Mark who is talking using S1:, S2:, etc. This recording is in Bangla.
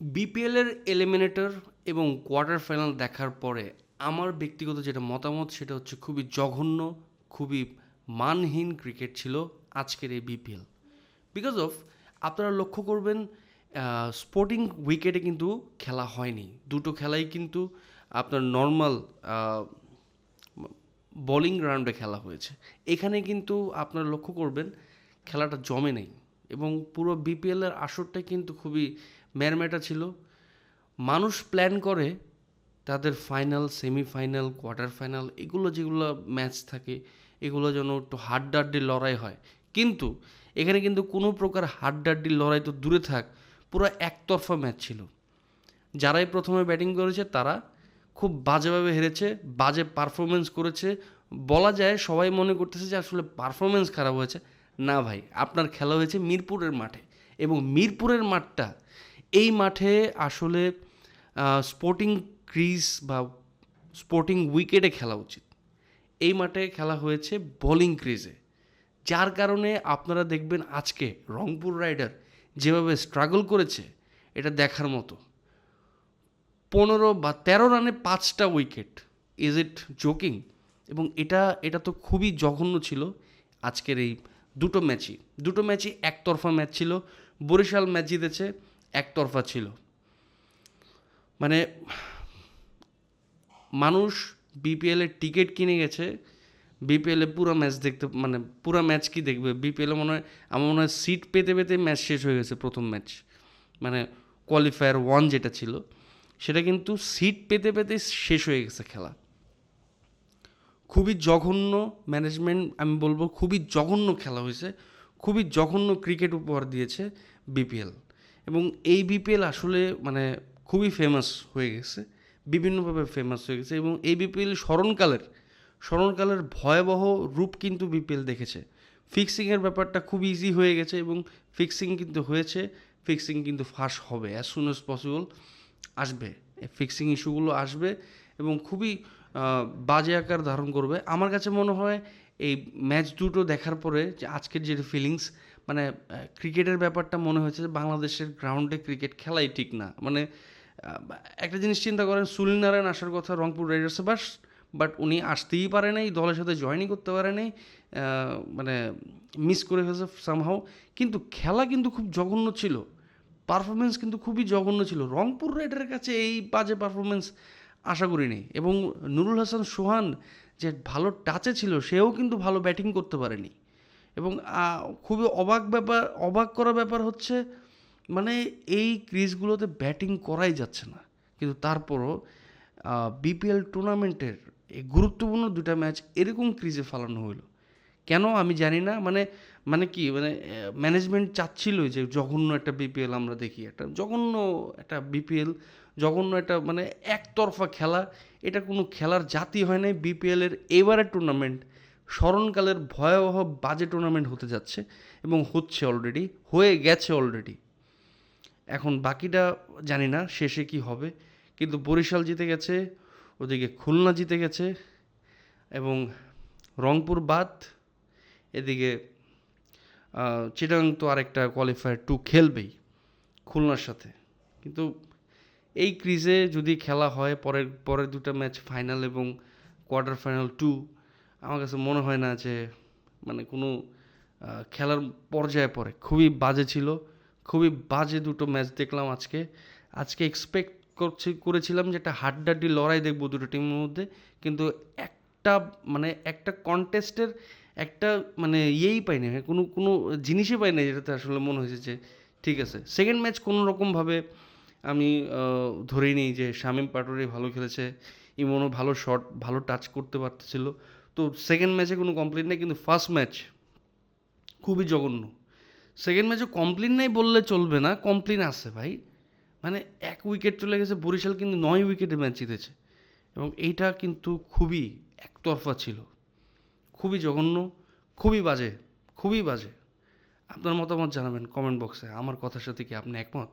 S1: বিপিএলের এলিমিনেটর এবং কোয়ার্টার ফাইনাল দেখার পরে আমার ব্যক্তিগত যেটা মতামত সেটা হচ্ছে খুবই জঘন্য, খুবই মানহীন ক্রিকেট ছিল আজকের এই বিপিএল বিকজ অফ আপনারা লক্ষ্য করবেন স্পোর্টিং উইকেটে কিন্তু খেলা হয়নি। দুটো খেলাই কিন্তু আপনার নর্মাল বোলিং রাউন্ডে খেলা হয়েছে। এখানে কিন্তু আপনারা লক্ষ্য করবেন, খেলাটা জমে নেই এবং পুরো বিপিএলের আসরটা কিন্তু খুবই ম্যারম্যাটা ছিল। মানুষ প্ল্যান করে তাদের ফাইনাল সেমিফাইনাল কোয়ার্টার ফাইনাল এগুলো যেগুলো ম্যাচ থাকে, এগুলো যেন একটু হাড্ডাড্ডি লড়াই হয়। কিন্তু এখানে কিন্তু কোনো প্রকার হাড্ডাড্ডি লড়াই তো দূরে থাক, পুরো একতরফা ম্যাচ ছিল। যারাই প্রথমে ব্যাটিং করেছে তারা খুব বাজেভাবে হেরেছে, বাজে পারফরমেন্স করেছে। বলা যায় সবাই মনে করতেছে যে আসলে পারফরমেন্স খারাপ হয়েছে। না ভাই, আপনার খেলা হয়েছে মিরপুরের মাঠে। এবং মিরপুরের মাঠটা এই মাঠে আসলে স্পোর্টিং ক্রিজ বা স্পোর্টিং উইকেটে খেলা উচিত। এই মাঠে খেলা হয়েছে বোলিং ক্রিজে যার কারণে আপনারা দেখবেন আজকে রংপুর রাইডার যেভাবে স্ট্রাগল করেছে, এটা দেখার মতো। পনেরো বা তেরো রানে পাঁচটা উইকেট ইজ ইট জোকিং এবং এটা এটা তো খুবই জঘন্য ছিল আজকের এই দুটো ম্যাচই দুটো ম্যাচই একতরফা ম্যাচ ছিল। বরিশাল ম্যাচ জিতেছে। একতরফা ছিল। মানে মানুষ বিপিএলের টিকিট কিনে গেছে বিপিএলে পুরো ম্যাচ দেখতে মানে পুরো ম্যাচ কি দেখবে? বিপিএলে মনে হয়, আমার মনে হয় সিট পেতে পেতে ম্যাচ শেষ হয়ে গেছে প্রথম ম্যাচ মানে কোয়ালিফায়ার ওয়ান যেটা ছিল, সেটা কিন্তু সিট পেতে পেতে শেষ হয়ে গেছে খেলা। খুবই জঘন্য ম্যানেজমেন্ট আমি বলব খুবই জঘন্য খেলা হয়েছে, খুবই জঘন্য ক্রিকেট উপহার দিয়েছে বিপিএল এবং এই বিপিএল আসলে মানে খুবই ফেমাস হয়ে গেছে, বিভিন্নভাবে ফেমাস হয়ে গেছে এবং এই বিপিএল স্মরণকালের স্মরণকালের ভয়াবহ রূপ কিন্তু বিপিএল দেখেছে। ফিক্সিংয়ের ব্যাপারটা খুব ইজি হয়ে গেছে এবং ফিক্সিং কিন্তু হয়েছে ফিক্সিং কিন্তু ফাঁস হবে অ্যাজ সুন অ্যাজ পসিবল আসবে। ফিক্সিং ইস্যুগুলো আসবে এবং খুবই বাজে আকার ধারণ করবে। আমার কাছে মনে হয় এই ম্যাচ দুটো দেখার পরে যে আজকের যে ফিলিংস মানে ক্রিকেটের ব্যাপারটা মনে হয়েছে যে বাংলাদেশের গ্রাউন্ডে ক্রিকেট খেলাই ঠিক না। মানে একটা জিনিস চিন্তা করেন, সুনীল নারায়ণ আসার কথা রংপুর রাইডার্সে বাস, বাট উনি আসতেই পারে নাই, দলের সাথে জয়েনই করতে পারে নাই মানে মিস করে ফেলছে সামহাও কিন্তু খেলা কিন্তু খুব জঘন্য ছিল। পারফরমেন্স কিন্তু খুবই জঘন্য ছিল। রংপুর রাইডারের কাছে এই বাজে পারফরমেন্স আশা করিনি। এবং নুরুল হাসান সোহান যে ভালো টাচে ছিল, সেও কিন্তু ভালো ব্যাটিং করতে পারেনি। এবং খুবই অবাক ব্যাপার, অবাক করা ব্যাপার হচ্ছে মানে এই ক্রিজগুলোতে ব্যাটিং করাই যাচ্ছে না। কিন্তু তারপরও বিপিএল টুর্নামেন্টের এই গুরুত্বপূর্ণ দুটা ম্যাচ এরকম ক্রিজে ফালানো হলো কেন আমি জানি না মানে মানে কি মানে ম্যানেজমেন্ট চাচ্ছিল যে জঘন্য একটা বিপিএল আমরা দেখি, একটা জঘন্য একটা বিপিএল জঘন্য একটা মানে একতরফা খেলা। এটা কোনো খেলার জাতি হয় নাই বিপিএলের এবারের টুর্নামেন্ট স্মরণকালের ভয়াবহ বাজে টুর্নামেন্ট হতে যাচ্ছে এবং হচ্ছে অলরেডি হয়ে গেছে অলরেডি এখন বাকিটা জানি না, শেষে কি হবে, কিন্তু বরিশাল জিতে গেছে, ওদিকে খুলনা জিতে গেছে এবং রংপুর বাদ, এদিকে চিটাং তো আরেকটা কোয়ালিফায়ার টু খেলবেই খুলনার সাথে। কিন্তু এই ক্রিজে যদি খেলা হয়, পরের পরের দুটো ম্যাচ ফাইনাল এবং কোয়ার্টার ফাইনাল টু আমার কাছে মনে হয় না যে মানে কোনো খেলার পর্যায়ে পড়ে। খুবই বাজে ছিল, খুবই বাজে দুটো ম্যাচ দেখলাম আজকে। আজকে এক্সপেক্ট করছি, করেছিলাম যে একটা হাড্ডাড্ডি লড়াই দেখব দুটো টিমের মধ্যে, কিন্তু একটা মানে একটা কন্টেস্টের একটা মানে ইয়েই পাইনি কোনো কোনো জিনিসই পাইনি যেটাতে আসলে মনে হয়েছে যে ঠিক আছে। সেকেন্ড ম্যাচ কোনো রকমভাবে আমি ধরেই নিই যে শামীম পাটোরি ভালো খেলেছে, ইমনও ভালো শট ভালো টাচ করতে পারতেছিল। তো সেকেন্ড ম্যাচে কোনো কমপ্লেন নেই, কিন্তু ফার্স্ট ম্যাচ খুবই জঘন্য। সেকেন্ড ম্যাচে কমপ্লেন নেই বললে চলবে না কমপ্লেন আছে ভাই। মানে এক উইকেট চলে গেছে, বরিশাল কিন্তু নয় উইকেটে ম্যাচ জিতেছে। এবং এইটা কিন্তু খুবই একতরফা ছিল। খুবই জঘন্য, খুবই বাজে খুবই বাজে। আপনার মতামত জানাবেন কমেন্ট বক্সে আমার কথার সাথে কি আপনি একমত?